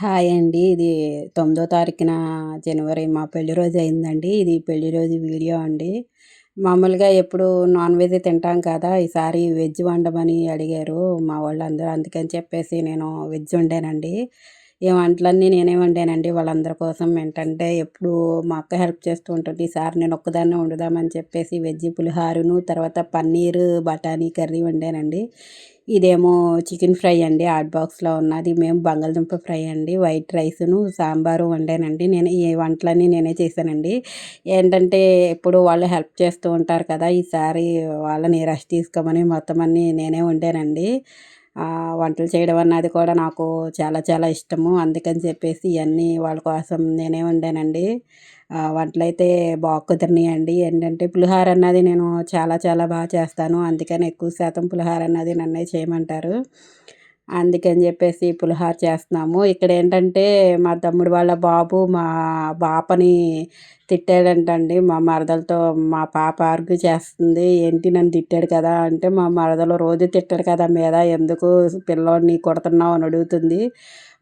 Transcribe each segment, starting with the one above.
Hi అండి. ఇది తొమ్మిదో తారీఖున జనవరి మా పెళ్ళి రోజు అయిందండి. ఇది పెళ్ళి రోజు వీడియో అండి. మామూలుగా ఎప్పుడు నాన్ వెజ్ తింటాం కదా ఈసారి వెజ్ వండమని అడిగారు మా వాళ్ళందరూ. అందుకని చెప్పేసి నేను వెజ్ వండానండి. ఈ వంటలన్నీ నేనే వండానండి. వాళ్ళందరి కోసం ఏంటంటే ఎప్పుడు మా అక్క హెల్ప్ చేస్తూ ఉంటుంది. ఈసారి నేను ఒక్కదాన్నే వండుదామని చెప్పేసి వెజ్ పులిహారును తర్వాత పన్నీర్ బఠానీ కర్రీ వండానండి. ఇదేమో చికెన్ ఫ్రై అండి హాట్ బాక్స్లో ఉన్నది. మేము బంగాళదుంప ఫ్రై అండి వైట్ రైస్ను సాంబారు వండానండి. నేను ఈ వంటలన్నీ నేనే చేశానండి. ఏంటంటే ఎప్పుడు వాళ్ళు హెల్ప్ చేస్తూ ఉంటారు కదా ఈసారి వాళ్ళని రెస్ట్ తీసుకోమని మొత్తం అన్నీ నేనే వండానండి. వంటలు చేయడం అన్నది కూడా నాకు చాలా చాలా ఇష్టము. అందుకని చెప్పేసి ఇవన్నీ వాళ్ళ కోసం నేనే వండానండి. వంటలు అయితే బాగా కుదిరినాయండి. ఏంటంటే పులిహోర అన్నది నేను చాలా చాలా బాగా చేస్తాను. అందుకని ఎక్కువ శాతం పులిహోర అన్నది నన్నే చేయమంటారు. అందుకని చెప్పేసి పులిహోర చేస్తున్నాము. ఇక్కడ ఏంటంటే మా తమ్ముడు వాళ్ళ బాబు మా బాపని తిట్టాడంటండి. మా మరదలతో మా పాప ఆర్గ్యూ చేస్తుంది. ఏంటి నన్ను తిట్టాడు కదా అంటే మా మరదలు రోజు తిట్టాడు కదా మీద ఎందుకు పిల్లోడిని కొడుతున్నావు అని అడుగుతుంది.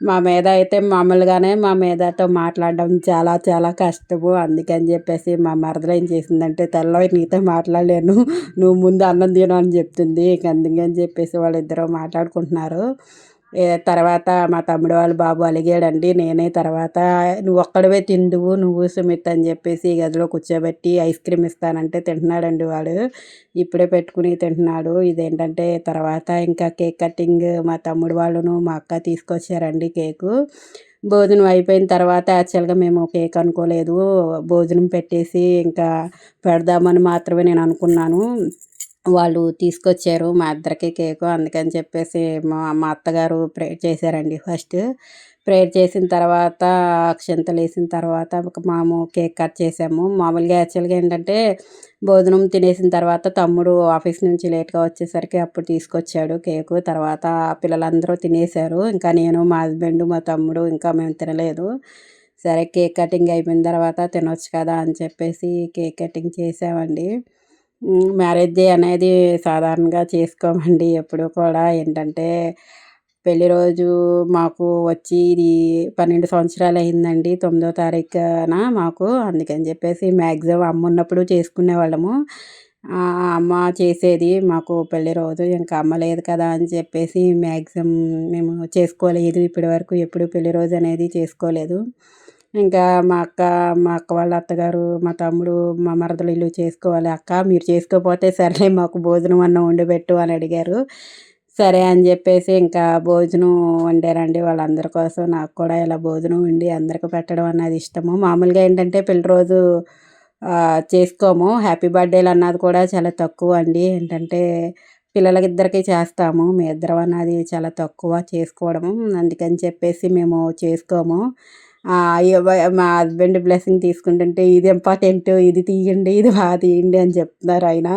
మా మీద అయితే మామూలుగానే మా మీదతో మాట్లాడడం చాలా చాలా కష్టము. అందుకని చెప్పేసి మా మరదలు ఏం చేసిందంటే తెల్ల నీతో మాట్లాడలేను. నువ్వు ముందు అన్నం తిను అని చెప్తుంది. ఇంక అందుకని చెప్పేసి వాళ్ళిద్దరూ మాట్లాడుకుంటున్నారు. తర్వాత మా తమ్ముడు వాళ్ళు బాబు అలిగాడండి నేనే తర్వాత నువ్వు ఒక్కడవే తిండువు నువ్వు సుమిత్ అని చెప్పేసి గదిలో కూర్చోబెట్టి ఐస్ క్రీమ్ ఇస్తానంటే తింటున్నాడండి వాడు. ఇప్పుడే పెట్టుకుని తింటున్నాడు. ఇదేంటంటే తర్వాత ఇంకా కేక్ కటింగ్ మా తమ్ముడు వాళ్ళను మా అక్క తీసుకొచ్చారండి కేకు. భోజనం అయిపోయిన తర్వాత యాక్చువల్గా మేము కేక్ అనుకోలేదు. భోజనం పెట్టేసి ఇంకా పెడదామని మాత్రమే నేను అనుకున్నాను. వాళ్ళు తీసుకొచ్చారు మా ఇద్దరికి కేకు అందుకని చెప్పేసి మా మా అత్తగారు ప్రేయర్ చేశారండి ఫస్ట్. ప్రేయర్ చేసిన తర్వాత అక్షంతలు వేసిన తర్వాత ఒక మాము కేక్ కట్ చేసాము. మామూలుగా యాక్చువల్గా ఏంటంటే భోజనం తినేసిన తర్వాత తమ్ముడు ఆఫీస్ నుంచి లేట్గా వచ్చేసరికి అప్పుడు తీసుకొచ్చాడు కేకు. తర్వాత పిల్లలందరూ తినేశారు. ఇంకా నేను మా హస్బెండ్ మా తమ్ముడు ఇంకా మేము తినలేదు. సరే కేక్ కటింగ్ అయిపోయిన తర్వాత తినొచ్చు కదా అని చెప్పేసి కేక్ కటింగ్ చేసామండి. మ్యారేజ్ డే అనేది సాధారణంగా చేసుకోమండి ఎప్పుడు కూడా. ఏంటంటే పెళ్ళి రోజు మాకు వచ్చి ఇది పన్నెండు సంవత్సరాలు అయిందండి. తొమ్మిదో తారీఖున మాకు. అందుకని చెప్పేసి మ్యాక్సిమం అమ్మ ఉన్నప్పుడు చేసుకునే వాళ్ళము. అమ్మ చేసేది మాకు పెళ్ళి రోజు. ఇంకా అమ్మ లేదు కదా అని చెప్పేసి మ్యాక్సిమం మేము చేసుకోలేదు. ఇప్పటి వరకు ఎప్పుడు పెళ్ళి రోజు అనేది చేసుకోలేదు. ఇంకా మా అక్క మా అక్క వాళ్ళ అత్తగారు మా తమ్ముడు మా మరదలు ఇల్లు చేసుకోవాలి అక్క మీరు చేసుకోకపోతే సరే మాకు భోజనం అన్న వండిపెట్టు అని అడిగారు. సరే అని చెప్పేసి ఇంకా భోజనం వండారండి వాళ్ళందరి కోసం. నాకు కూడా ఇలా భోజనం వండి అందరికీ పెట్టడం అన్నది ఇష్టము. మామూలుగా ఏంటంటే పిల్ల రోజు చేసుకోము. హ్యాపీ బర్త్డేలు అన్నది కూడా చాలా తక్కువ అండి. ఏంటంటే పిల్లలకిద్దరికీ చేస్తాము. మీ ఇద్దరం అన్నది చాలా తక్కువ చేసుకోవడము. అందుకని చెప్పేసి మేము చేసుకోము. మా హస్బెండ్ బ్లెస్సింగ్ తీసుకుంటుంటే ఇది ఇంపార్టెంట్ ఇది తీయండి ఇది బాగా తీయండి అని చెప్తున్నారు ఆయన.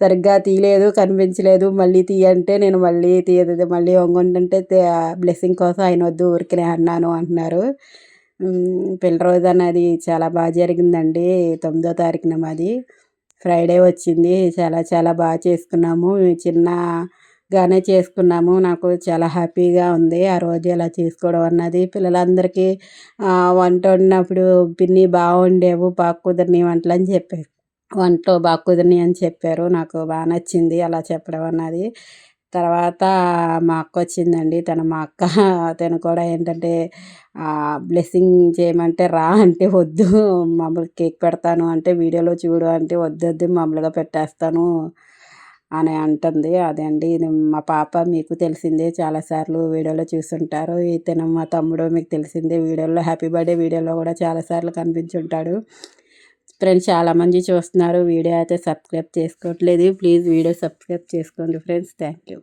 సరిగ్గా తీయలేదు కనిపించలేదు మళ్ళీ తీయంటే నేను మళ్ళీ తీయదు మళ్ళీ వంగుంటుంటే బ్లెస్సింగ్ కోసం ఆయన వద్దు ఊరికినే అన్నాను అంటున్నారు. పిల్ల రోజు అన్నది చాలా బాగా జరిగిందండి తొమ్మిదో తారీఖున మాది. ఫ్రైడే వచ్చింది చాలా చాలా బాగా చేసుకున్నాము. చిన్న గానే చేసుకున్నాము. నాకు చాలా హ్యాపీగా ఉంది. ఆ రోజు ఇలా చేసుకోవడం అన్నది పిల్లలందరికీ వంట వండినప్పుడు పిన్ని బాగుండేవు బాగా కుదిరిని వంటలు అని చెప్పారు. వంటలో బాగా కుదిరిని అని చెప్పారు. నాకు బాగా నచ్చింది అలా చెప్పడం అన్నది. తర్వాత మా అక్క వచ్చిందండి. తన మా అక్క తను కూడా ఏంటంటే బ్లెస్సింగ్ చేయమంటే రా అంటే వద్దు. మామూలు కేక్ పెడతాను అంటే వీడియోలో చూడు అంటే వద్దు వద్దు మామూలుగా పెట్టేస్తాను. అని అంటుంది. అదే అండి ఇది మా పాప మీకు తెలిసిందే చాలాసార్లు వీడియోలో చూస్తుంటారు ఇతను మా తమ్ముడు మీకు తెలిసిందే వీడియోలో హ్యాపీ బర్త్డే వీడియోలో కూడా చాలాసార్లు కనిపించుంటాడు. ఫ్రెండ్స్ చాలామంది చూస్తున్నారు వీడియో అయితే సబ్స్క్రైబ్ చేసుకోవట్లేదు. ప్లీజ్ వీడియో సబ్స్క్రైబ్ చేసుకోండి ఫ్రెండ్స్. Thank you.